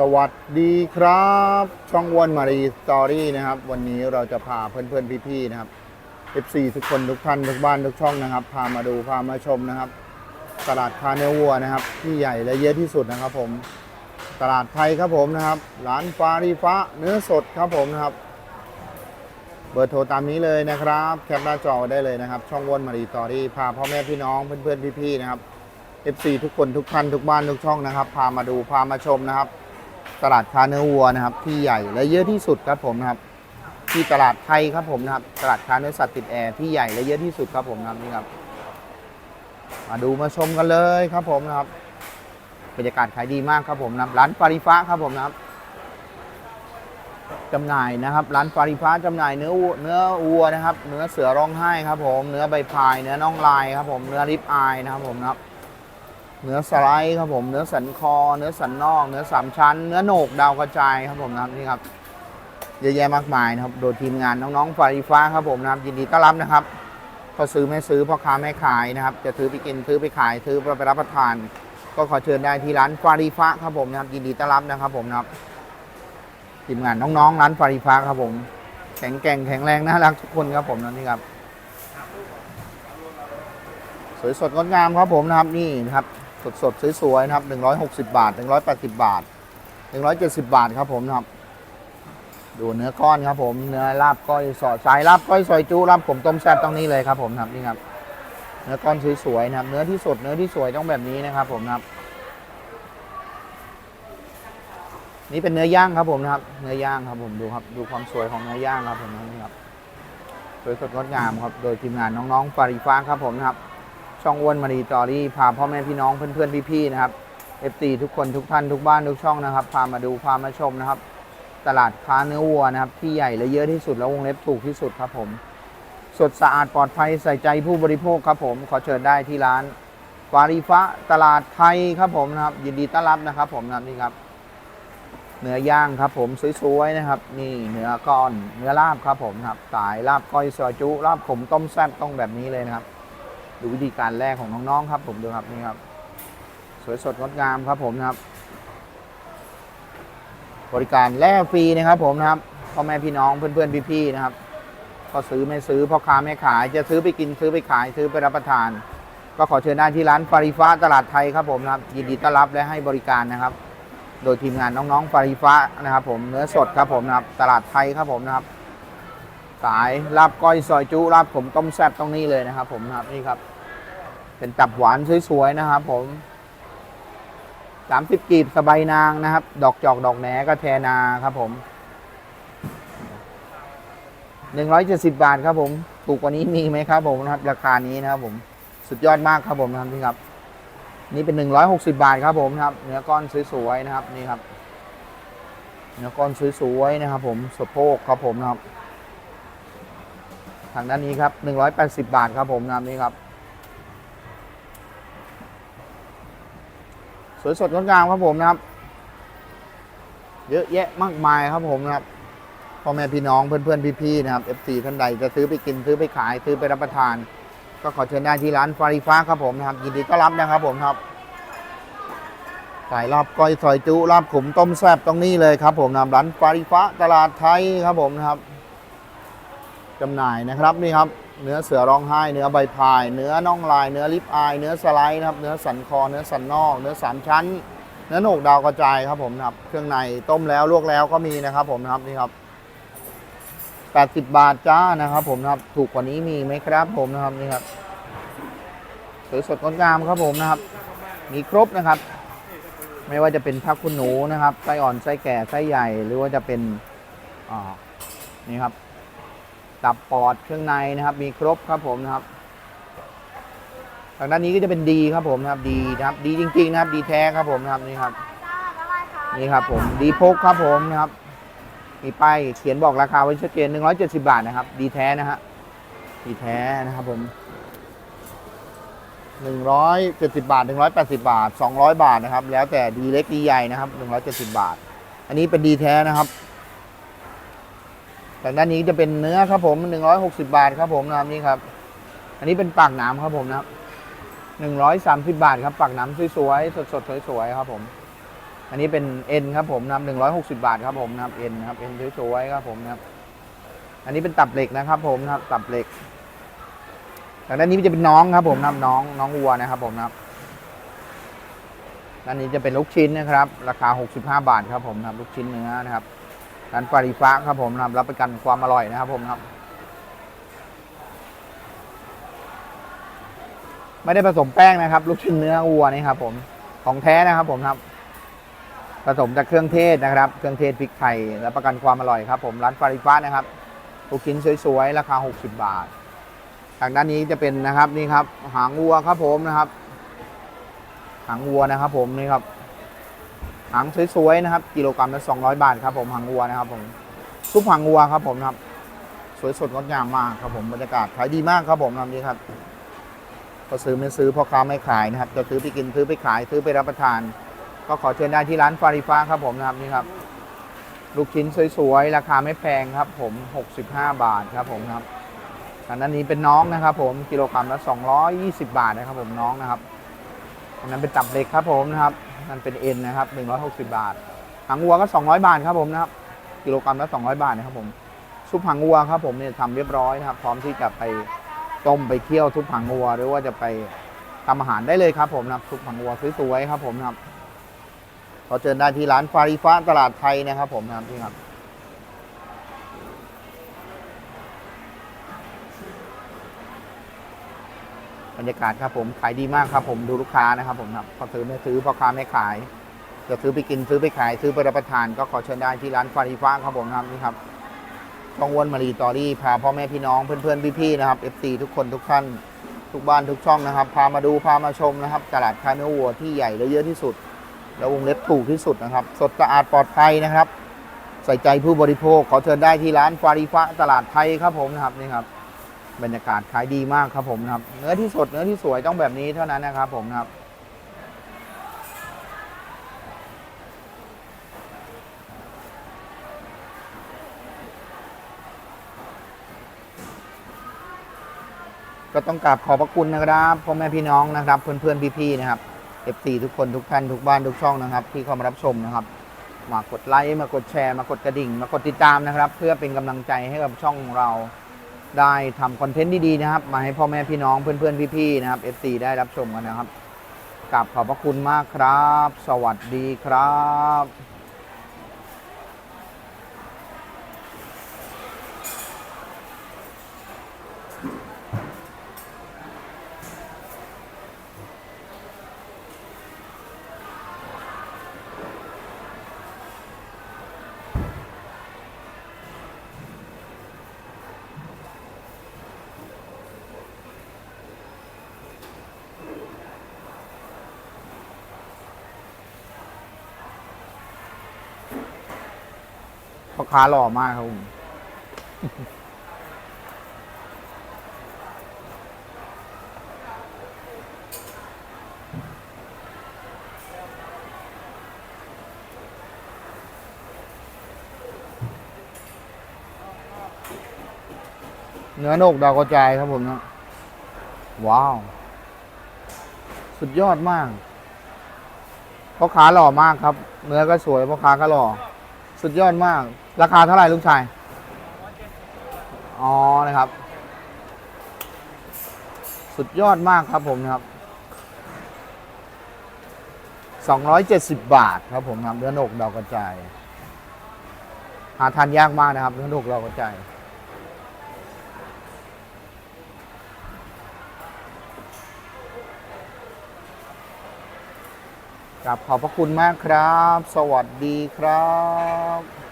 สวัสดีครับ ช่องอ้วนมารีสตอรี่นะครับ วันนี้เราจะพาเพื่อนๆพี่ๆนะครับ FC ทุกคนทุกท่านทุกบ้านทุกช่องนะครับ พามาดูพามาชมนะครับ ตลาดคาเนวัวนะครับ ที่ใหญ่และเยอะที่สุดนะครับ ผม ตลาดไทยครับผมนะครับ ร้านฟารีฟ้าเนื้อสดครับผมนะครับ เบอร์โทรตามนี้เลยนะครับ แคปหน้าจอได้เลยนะครับ ช่องอ้วนมารีสตอรี่พาพ่อแม่พี่น้องเพื่อนๆพี่ๆนะครับ FC ทุกคนทุกท่านทุกบ้านทุกช่องนะครับ พามาดูพามาชมนะครับ ตลาดค้าเนื้อวัวนะครับ ที่ใหญ่และเยอะที่สุดครับผมนะครับ ที่ตลาดไทยครับผมนะครับ ตลาดค้าเนื้อสัตว์ติดแอร์ที่ใหญ่และเยอะที่สุดครับผมนะครับนี่ครับ มาดูมาชมกันเลยครับผมนะครับบรรยากาศขายดีมากครับผมนะร้านฟาริฟ้าครับผมนะครับจำหน่ายนะครับ ร้านฟาริฟ้าจำหน่ายเนื้อเนื้อวัวนะครับ เนื้อเสือร้องไห้ครับผม เนื้อใบพาย เนื้อน่องลายครับผม เนื้อริบอายนะครับผมนะครับ เนื้อสไลด์ครับผม เนื้อสันคอ เนื้อสันนอก เนื้อสามชั้น เนื้อโหนกดาวกระจายครับผมนะครับนี่ครับเยอะแยะมากมายนะครับ โดยทีมงานน้องๆฟาริฟ้าครับผมนะครับ ยินดีต้อนรับนะครับพอซื้อไม่ซื้อพ่อค้าแม่ขายนะครับ จะซื้อไปกินซื้อไปขายซื้อไปรับประทาน ก็ขอเชิญได้ที่ร้านฟาริฟ้าครับผมนะครับ ยินดีต้อนรับนะครับผมนะครับทีมงานน้องๆร้านฟาริฟ้าครับผม แข็งแกร่งแข็งแรงน่ารักทุกคนครับผมนะนี่ครับสวยสดงดงามครับผมนะครับนี่นะครับ สดๆ สวยๆ นะครับ 160 บาท 180 บาท 170 บาทครับผมนะครับ ดูเนื้อก้อนครับผม เนื้อลาบก้อยสอดสายลาบก้อยซอยจุลาบผมต้มแซ่บต้องนี้เลยครับผมนะครับนี่ครับ เนื้อก้อนสวยๆ นะครับ เนื้อที่สด เนื้อที่สวยต้องแบบนี้นะครับผมนะครับ นี่เป็นเนื้อย่างครับผมนะครับ เนื้อย่างครับผมดูครับ ดูความสวยของเนื้อย่างครับผมนี่ครับ สวยสดงดงามครับ โดยทีมงานน้องๆฟาริฟ้าครับผมนะครับ ช่องอ้วนมารีจอรี่พาพ่อแม่พี่น้องเพื่อนๆพี่ๆนะครับ FT ทุกคนทุกท่านทุกบ้านทุกช่องนะครับพามาดูพามาชมนะครับ ตลาดค้าเนื้อวัวนะครับ ที่ใหญ่และเยอะที่สุดแล้ววงเล็บถูกที่สุดครับผม สดสะอาดปลอดภัยใส่ใจผู้บริโภคครับผม ขอเชิญได้ที่ร้านฟาริฟ้าตลาดไทยครับผมนะครับ ยินดีต้อนรับนะครับ ผมนะนี่ครับ เนื้อย่างครับผมสวยๆนะครับ นี่เนื้อก้อนเนื้อลาบครับผมนะครับสายลาบก้อยซอยจุลาบขมต้มแซ่บต้องแบบนี้เลยนะครับ ดูวิธีการแรกของน้องๆครับ ผมดูครับนี่ครับ สวยสดงดงามครับผมนะครับ บริการแล่ฟรีนะครับ ผมนะครับพ่อแม่พี่น้องเพื่อนๆพี่ๆนะครับก็ซื้อไม่ซื้อพ่อค้าแม่ขาย จะซื้อไปกินซื้อไปขายซื้อไปรับประทาน ก็ขอเชิญได้ที่ร้านฟาริฟ้าตลาดไทยครับผมนะครับ ยินดีต้อนรับและให้บริการนะครับ โดยทีมงานน้องๆฟาริฟ้านะครับ ผมเนื้อสดครับผมนะครับ ตลาดไทยครับผมนะครับ สายลาบก้อยซอยจุลาบผมต้มแซ่บตรงนี้เลยนะครับผมนะครับนี่ครับ เป็นตับหวานสวยๆนะครับ ผมสามสิบกีบสบายนางนะครับ ดอกจอกดอกแหนก็แทนาครับผมหนึ่งร้อยเจ็ดสิบาทครับผมถูกกว่านี้มีไหมครับผมนะครับ ราคานี้นะครับผมสุดยอดมากครับผมนะครับนี่ครับ นี่เป็นหนึ่งร้อยหกสิบาทครับผมนะครับ เนื้อก้อนสวยๆนะครับนี่ครับ เนื้อก้อนสวยๆนะครับ ผมสะโพกครับผมนะครับ ทางด้านนี้ครับ 180 บาทครับผมนะครับนี่ครับ สวยสดงดงามครับผมนะครับ เยอะแยะมากมายครับผมนะครับพ่อแม่พี่น้องเพื่อนๆพี่ๆนะครับ FC ท่านใดจะซื้อไปกินซื้อไปขายซื้อไปรับประทาน ก็ขอเชิญได้ที่ร้านฟาริฟ้าครับผมนะครับยินดีต้อนรับนะครับผมครับสายรอบก้อยซอยจุรอบขุมต้มแซ่บตรงนี้เลยครับผมนะร้านฟาริฟ้าตลาดไทยครับผมนะครับ จำหน่ายนะครับนี่ครับเนื้อเสือร้องไห้ เนื้อใบพาย เนื้อน่องลาย เนื้อลิปอาย เนื้อสไลด์นะครับ เนื้อสันคอ เนื้อสันนอก เนื้อสามชั้น เนื้อโหนกดาวกระจายครับผมนะครับ เครื่องในต้มแล้วลวกแล้วก็มีนะครับผมนะครับนี่ครับ 80 บาทจ้านะครับ ผมนะครับ ถูกกว่านี้มีไหมครับผมนะครับนี่ครับสวยสดงดงามครับผมนะครับ มีครบนะครับ ไม่ว่าจะเป็นพักคุณหนูนะครับ ไส้อ่อน ไส้แก่ ไส้ใหญ่ หรือว่าจะเป็น อ่า นี่ครับ ตับปอดเครื่องในนะครับ มีครบครับผมนะครับทางด้านนี้ก็จะเป็นดีครับผมนะครับดีนะครับดีจริง ๆ นะครับ ดีแท้ครับผมนะครับนี่ครับนี่ครับผมดีพกครับผมนะครับ มีป้ายเขียนบอกราคาไว้ชัดเจน170บาทนะครับ ดีแท้นะฮะดีแท้นะครับผม170บาท180บาท200บาทนะครับ แล้วแต่ดีเล็กดีใหญ่นะครับ170บาท อันนี้เป็นดีแท้นะครับ ทางด้านนี้จะเป็นเนื้อครับผม160 บาทครับผมนะครับนี่ครับ อันนี้เป็นปากหนามครับผมนะครับ130 บาทครับปากหนามสวยๆสดๆสวยๆครับผม อันนี้เป็นเอ็นครับผมนะครับหนึ่งร้อยหกสิบาทครับผมนะครับเอ็นนะครับเอ็นสวยๆครับผมนะครับ อันนี้เป็นตับเหล็กนะครับ ผมนะครับตับเหล็กทางด้านนี้จะเป็นน้องครับผมนะครับน้องน้องวัวนะครับ ผมนะครับด้านนี้จะเป็นลูกชิ้นนะครับ ราคา 65 บาทครับผมนะครับลูกชิ้นเนื้อนะครับ ร้านปาริฟ้าครับผมนะครับรับประกันความอร่อยนะครับผมครับ ไม่ได้ผสมแป้งนะครับ ลูกชิ้นเนื้อวัวนี่ครับผมของแท้นะครับผมครับ ผสมจากเครื่องเทศนะครับ เครื่องเทศพริกไทยรับประกันความอร่อยครับผมร้านปาริฟ้านะครับลูกชิ้นสวยๆราคา 60 บาททางด้านนี้จะเป็นนะครับนี่ครับ หางวัวครับผมนะครับ หางวัวนะครับผมนี่ครับ หางสวยๆนะครับ กิโลกรัมละ200 บาทครับผมหางวัวนะครับผมซุปหางวัวครับผมนะครับ สวยสดงดงามมากครับผมบรรยากาศขายดีมากครับผมนะนี่ครับก็ซื้อไม่ซื้อพ่อค้าไม่ขายนะครับ จะซื้อไปกินซื้อไปขายซื้อไปรับประทาน ก็ขอเชิญได้ที่ร้านฟาริฟ้าครับผมนะครับนี่ครับลูกชิ้นสวยๆ ราคาไม่แพงครับผม 65 บาทครับผมครับอันนั้นนี้เป็นน้องนะครับ ผมกิโลกรัมละ220 บาทนะครับ ผมน้องนะครับอันนั้นเป็นตับเล็กครับผมนะครับ มันเป็นเอ็นนะครับ160 บาทหางวัวก็ 200 บาทครับผมนะครับกิโลกรัมละ200 บาทนะครับผมซุปหางวัวครับผมเนี่ยทำเรียบร้อยนะครับ พร้อมที่จะไปต้มไปเคี่ยวซุปหางวัว หรือว่าจะไปทำอาหารได้เลยครับผมนะครับซุปหางวัวสวยๆครับผมนะครับพอเจอได้ที่ร้านฟาริฟ้าตลาดไทยนะครับผมนะครับที่ครับ บรรยากาศครับผมขายดีมากครับผมดูลูกค้านะครับผมครับพอซื้อไม่ซื้อพ่อค้าไม่ขายจะซื้อไปกินซื้อไปขายซื้อไปรับประทานก็ขอเชิญได้ที่ร้านฟาริฟ้าครับผมนะครับนี่ครับช่องวนมารีตอรี่พาพ่อแม่พี่น้องเพื่อนๆพี่ๆนะครับ FC ทุกคนทุกท่านทุกบ้านทุกช่องนะครับ พามาดูพามาชมนะครับ ตลาดค้าเนื้อวัวที่ใหญ่และเยอะที่สุด แล้ววงเล็บถูกที่สุดนะครับ สดสะอาดปลอดภัยนะครับ ใส่ใจผู้บริโภคขอเชิญได้ที่ร้านฟาริฟ้าตลาดไทยครับผมนะครับนี่ครับ บรรยากาศขายดีมากครับผมนะครับ เนื้อที่สดเนื้อที่สวยต้องแบบนี้เท่านั้นนะครับผมนะครับ ก็ต้องกราบขอบพระคุณนะครับพ่อแม่พี่น้องนะครับ เพื่อนๆพี่ๆนะครับ FC ทุกคนทุกท่านทุกบ้านทุกช่องนะครับ ที่เข้ามารับชมนะครับมากดไลค์มากดแชร์ มากดกระดิ่ง มากดติดตามนะครับ เพื่อเป็นกำลังใจให้กับช่องของเรา ได้ทำคอนเทนต์ดีๆนะครับ มาให้พ่อแม่พี่น้องเพื่อนๆพี่ๆนะครับ FC ได้รับชมกันนะครับกับขอบพระคุณมากครับ สวัสดีครับ พ่อค้าหล่อมากครับผมเนื้อหนกดาวกระจายครับผมนะว้าว สุดยอดมากพ่อค้าหล่อมากครับ เนื้อก็สวยพ่อค้าก็หล่อ สุดยอดมาก ราคาเท่าไหร่ลูกชาย อ๋อนะครับ สุดยอดมากครับผมนะครับ 270 บาทครับผมครับเนื้อหนกดาวกระจาย หาทานยากมากนะครับเนื้อหนกดาวกระจายครับขอบพระคุณมากครับ สวัสดีครับ